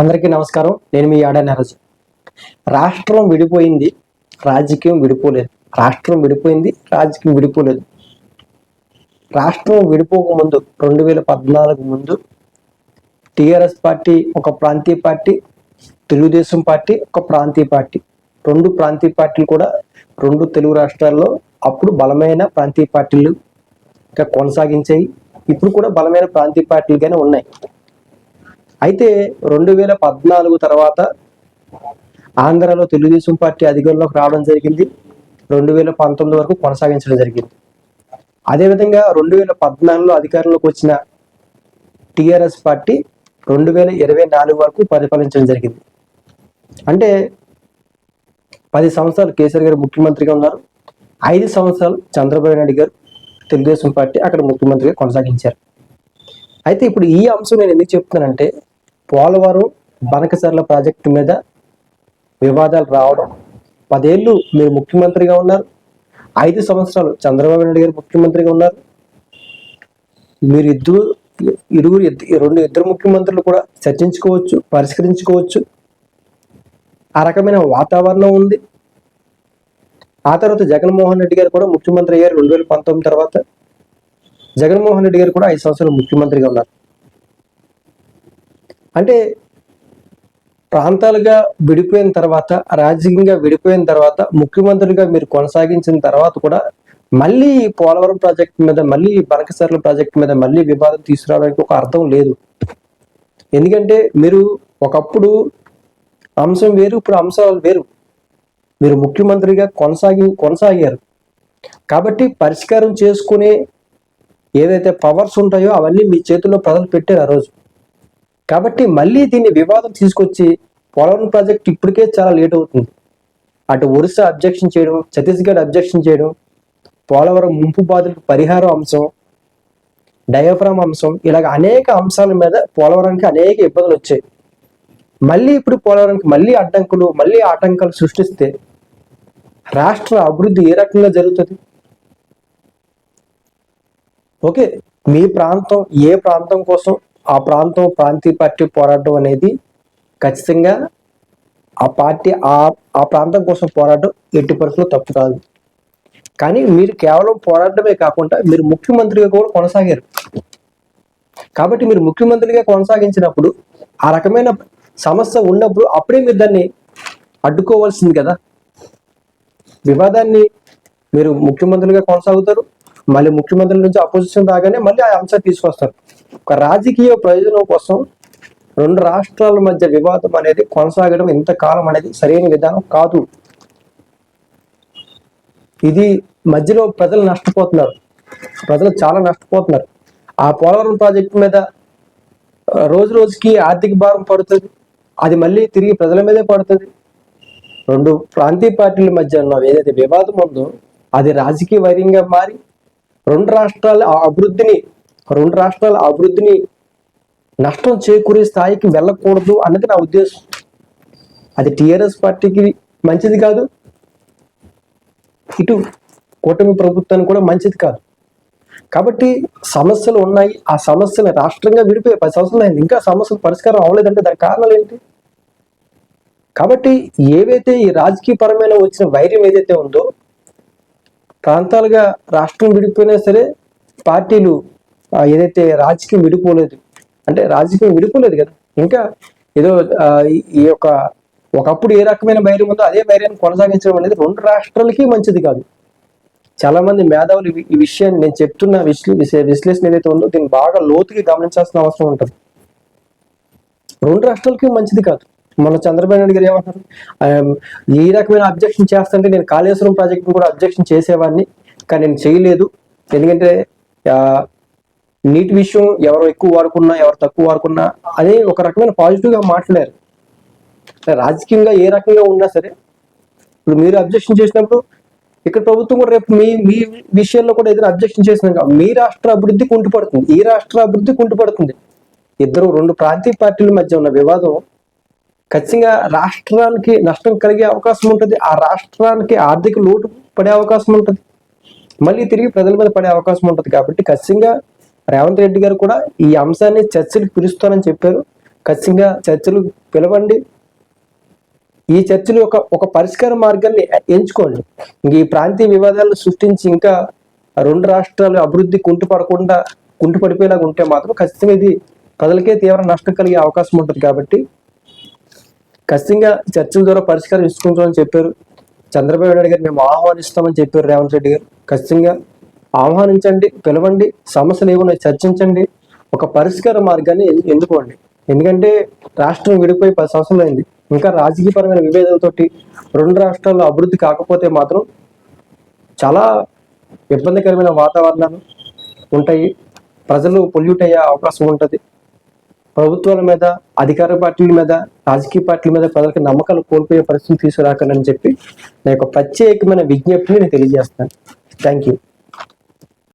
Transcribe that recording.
అందరికీ నమస్కారం. నేను మీ ఆడా నరజు. రాష్ట్రం విడిపోయింది రాజకీయం విడిపోలేదు. రాష్ట్రం విడిపోయింది రాజకీయం విడిపోలేదు. రాష్ట్రం విడిపోక ముందు రెండు వేల పద్నాలుగు ముందు టీఆర్ఎస్ పార్టీ ఒక ప్రాంతీయ పార్టీ తెలుగుదేశం పార్టీ ఒక ప్రాంతీయ పార్టీ. రెండు ప్రాంతీయ పార్టీలు కూడా రెండు తెలుగు రాష్ట్రాల్లో అప్పుడు బలమైన ప్రాంతీయ పార్టీలు ఇంకా కొనసాగించాయి. ఇప్పుడు కూడా బలమైన ప్రాంతీయ పార్టీలుగానే ఉన్నాయి. అయితే రెండు వేల పద్నాలుగు తర్వాత ఆంధ్రాలో తెలుగుదేశం పార్టీ అధికారంలోకి రావడం జరిగింది. రెండు వేల పంతొమ్మిది వరకు కొనసాగించడం జరిగింది. అదేవిధంగా రెండు వేల పద్నాలుగులో అధికారంలోకి వచ్చిన టిఆర్ఎస్ పార్టీ రెండు వేల ఇరవై నాలుగు వరకు పరిపాలించడం జరిగింది. అంటే పది సంవత్సరాలు కేసీఆర్ గారు ముఖ్యమంత్రిగా ఉన్నారు. ఐదు సంవత్సరాలు చంద్రబాబు నాయుడు గారు తెలుగుదేశం పార్టీ అక్కడ ముఖ్యమంత్రిగా కొనసాగించారు. అయితే ఇప్పుడు ఈ అంశం నేను ఎందుకు చెప్తున్నానంటే పోలవరం బనకచర్ల ప్రాజెక్టు మీద వివాదాలు రావడం. పదేళ్ళు మీరు ముఖ్యమంత్రిగా ఉన్నారు. ఐదు సంవత్సరాలు చంద్రబాబు నాయుడు గారు ముఖ్యమంత్రిగా ఉన్నారు. మీరు ఇద్దరు ఇరువురు రెండు ఇద్దరు ముఖ్యమంత్రులు కూడా చర్చించుకోవచ్చు పరిష్కరించుకోవచ్చు. ఆ రకమైన వాతావరణం ఉంది. ఆ తర్వాత జగన్మోహన్ రెడ్డి గారు కూడా ముఖ్యమంత్రి అయ్యారు రెండు వేల పంతొమ్మిది తర్వాత. జగన్మోహన్ రెడ్డి గారు కూడా ఐదు సంవత్సరాలు ముఖ్యమంత్రిగా ఉన్నారు. అంటే ప్రాంతాలుగా విడిపోయిన తర్వాత రాజకీయంగా విడిపోయిన తర్వాత ముఖ్యమంత్రిగా మీరు కొనసాగించిన తర్వాత కూడా మళ్ళీ పోలవరం ప్రాజెక్ట్ మీద మళ్ళీ బనకసర్ల ప్రాజెక్ట్ మీద మళ్ళీ వివాదం తీసుకురావడానికి ఒక అర్థం లేదు. ఎందుకంటే మీరు ఒకప్పుడు అంశం వేరు ఇప్పుడు అంశాలు వేరు. మీరు ముఖ్యమంత్రిగా కొనసాగి కొనసాగారు. కాబట్టి పరిష్కారం చేసుకునే ఏదైతే పవర్స్ ఉంటాయో అవన్నీ మీ చేతుల్లో ప్రజలు పెట్టారు ఆ రోజు. కాబట్టి మళ్ళీ దీన్ని వివాదం తీసుకొచ్చి పోలవరం ప్రాజెక్ట్ ఇప్పటికే చాలా లేట్ అవుతుంది. అటు ఒరిస్సా అబ్జెక్షన్ చేయడం ఛత్తీస్గఢ్ అబ్జెక్షన్ చేయడం పోలవరం ముంపు బాధలకు పరిహారం అంశం డయాఫ్రామ్ అంశం ఇలాగ అనేక అంశాల మీద పోలవరానికి అనేక ఇబ్బందులు వచ్చాయి. మళ్ళీ ఇప్పుడు పోలవరానికి మళ్ళీ అడ్డంకులు మళ్ళీ ఆటంకాలు సృష్టిస్తే రాష్ట్ర అభివృద్ధి ఏ రకంగా జరుగుతుంది? ఓకే మీ ప్రాంతం ఏ ప్రాంతం కోసం ఆ ప్రాంతం ప్రాంతీయ పార్టీ పోరాటం అనేది ఖచ్చితంగా ఆ పార్టీ ఆ ఆ ప్రాంతం కోసం పోరాటం ఎట్టి పరిస్థితుల్లో తప్పు కాదు. కానీ మీరు కేవలం పోరాటమే కాకుండా మీరు ముఖ్యమంత్రిగా కూడా కొనసాగారు. కాబట్టి మీరు ముఖ్యమంత్రిగా కొనసాగించినప్పుడు ఆ రకమైన సమస్య ఉన్నప్పుడు అప్పుడే మీరు దాన్ని అడ్డుకోవాల్సింది కదా. వివాదాన్ని మీరు ముఖ్యమంత్రులుగా కొనసాగుతారు మళ్ళీ ముఖ్యమంత్రి నుంచి అపోజిషన్ రాగానే మళ్ళీ ఆ అంశాన్ని తీసుకొస్తారు. ఒక రాజకీయ ప్రయోజనం కోసం రెండు రాష్ట్రాల మధ్య వివాదం అనేది కొనసాగడం ఇంతకాలం అనేది సరైన విధానం కాదు. ఇది మధ్యలో ప్రజలు నష్టపోతున్నారు. ప్రజలు చాలా నష్టపోతున్నారు. ఆ పోలవరం ప్రాజెక్టు మీద రోజు రోజుకి ఆర్థిక భారం పడుతుంది. అది మళ్ళీ తిరిగి ప్రజల మీదే పడుతుంది. రెండు ప్రాంతీయ పార్టీల మధ్య ఉన్న ఏదైతే వివాదం ఉందో అది రాజకీయ వైర్యంగా మారి రెండు రాష్ట్రాల అభివృద్ధిని రెండు రాష్ట్రాల అభివృద్ధిని నష్టం చేకూరే స్థాయికి వెళ్ళకూడదు అన్నది నా ఉద్దేశం. అది టిఆర్ఎస్ పార్టీకి మంచిది కాదు ఇటు కూటమి ప్రభుత్వానికి కూడా మంచిది కాదు. కాబట్టి సమస్యలు ఉన్నాయి ఆ సమస్యలు రాష్ట్రంగా విడిపోయి పది సంవత్సరాలు అయింది ఇంకా సమస్యలు పరిష్కారం అవ్వలేదంటే దాని కారణాలు ఏంటి? కాబట్టి ఏవైతే ఈ రాజకీయ పరమైన వచ్చిన వైర్యం ఏదైతే ఉందో ప్రాంతాలుగా రాష్ట్రం విడిపోయినా సరే పార్టీలు ఏదైతే రాజకీయం విడిపోలేదు అంటే రాజకీయం విడిపోలేదు కదా. ఇంకా ఏదో ఈ- యొక్క ఒకప్పుడు ఏ రకమైన వైర్యం ఉందో అదే వైర్యాన్ని కొనసాగించడం అనేది రెండు రాష్ట్రాలకి మంచిది కాదు. చాలా మంది మేధావులు ఈ విషయాన్ని నేను చెప్తున్న విశ్లే విశ్లే- విశ్లేషణ ఏదైతే ఉందో దీన్ని బాగా లోతుగా గమనించాల్సిన అవసరం ఉంటుంది. రెండు రాష్ట్రాలకి మంచిది కాదు. మన చంద్రబాబు నాయుడు గారు ఏమంటారు ఏ ఈ రకమైన అబ్జెక్షన్ చేస్తుంటే నేను కాళేశ్వరం ప్రాజెక్టును కూడా అబ్జెక్షన్ చేసేవాడిని కానీ నేను చేయలేదు. ఎందుకంటే నీటి విషయం ఎవరు ఎక్కువ వాడుకున్నా ఎవరు తక్కువ వాడుకున్నా అదే ఒక రకమైన పాజిటివ్గా మాట్లాడారు. రాజకీయంగా ఏ రకంగా ఉన్నా సరే ఇప్పుడు మీరు అబ్జెక్షన్ చేసినప్పుడు ఇక్కడ ప్రభుత్వం కూడా రేపు మీ మీ విషయంలో కూడా ఏదైనా అబ్జెక్షన్ చేసినాక మీ రాష్ట్ర అభివృద్ధి కుంటుపడుతుంది. ఈ రాష్ట్ర అభివృద్ధి కుంటుపడుతుంది. ఇద్దరు రెండు ప్రాంతీయ పార్టీల మధ్య ఉన్న వివాదం ఖచ్చితంగా రాష్ట్రానికి నష్టం కలిగే అవకాశం ఉంటుంది. ఆ రాష్ట్రానికి ఆర్థిక లోటు పడే అవకాశం ఉంటుంది. మళ్ళీ తిరిగి ప్రజల మీద పడే అవకాశం ఉంటుంది కాబట్టి ఖచ్చితంగా రేవంత్ రెడ్డి గారు కూడా ఈ అంశాన్ని చర్చలకు పిలుస్తానని చెప్పారు. ఖచ్చితంగా చర్చలు పిలవండి. ఈ చర్చలు ఒక ఒక పరిష్కార మార్గాన్ని ఎంచుకోండి. ఇంక ఈ ప్రాంతీయ వివాదాలను సృష్టించి ఇంకా రెండు రాష్ట్రాలు అభివృద్ధి కుంటుపడకుండా కుంటుపడిపోయేలాగా ఉంటే మాత్రం ఖచ్చితంగా ఇది ప్రజలకే తీవ్ర నష్టం కలిగే అవకాశం ఉంటుంది కాబట్టి ఖచ్చితంగా చర్చల ద్వారా పరిష్కారం ఇచ్చుకుంటామని చెప్పారు. చంద్రబాబు నాయుడు గారు మేము ఆహ్వానిస్తామని చెప్పారు రేవంత్ రెడ్డి గారు. ఖచ్చితంగా ఆహ్వానించండి పిలవండి సమస్యలు ఏమన్నా చర్చించండి. ఒక పరిష్కార మార్గాన్ని ఎన్- ఎన్నుకోండి. ఎందుకంటే రాష్ట్రం విడిపోయి పది సంవత్సరాలు అయింది. ఇంకా రాజకీయపరమైన విభేదాలతోటి రెండు రాష్ట్రాల్లో అభివృద్ధి కాకపోతే మాత్రం చాలా ఇబ్బందికరమైన వాతావరణాలు ఉంటాయి. ప్రజలు పొల్యూట్ అయ్యే అవకాశం ఉంటుంది. ప్రభుత్వాల మీద అధికార పార్టీల మీద రాజకీయ పార్టీల మీద ప్రజలకు నమ్మకాలు కోల్పోయే పరిస్థితి తీసుకురాకనని చెప్పి నా యొక్క ప్రత్యేకమైన విజ్ఞప్తిని నేను తెలియజేస్తాను థ్యాంక్ యూ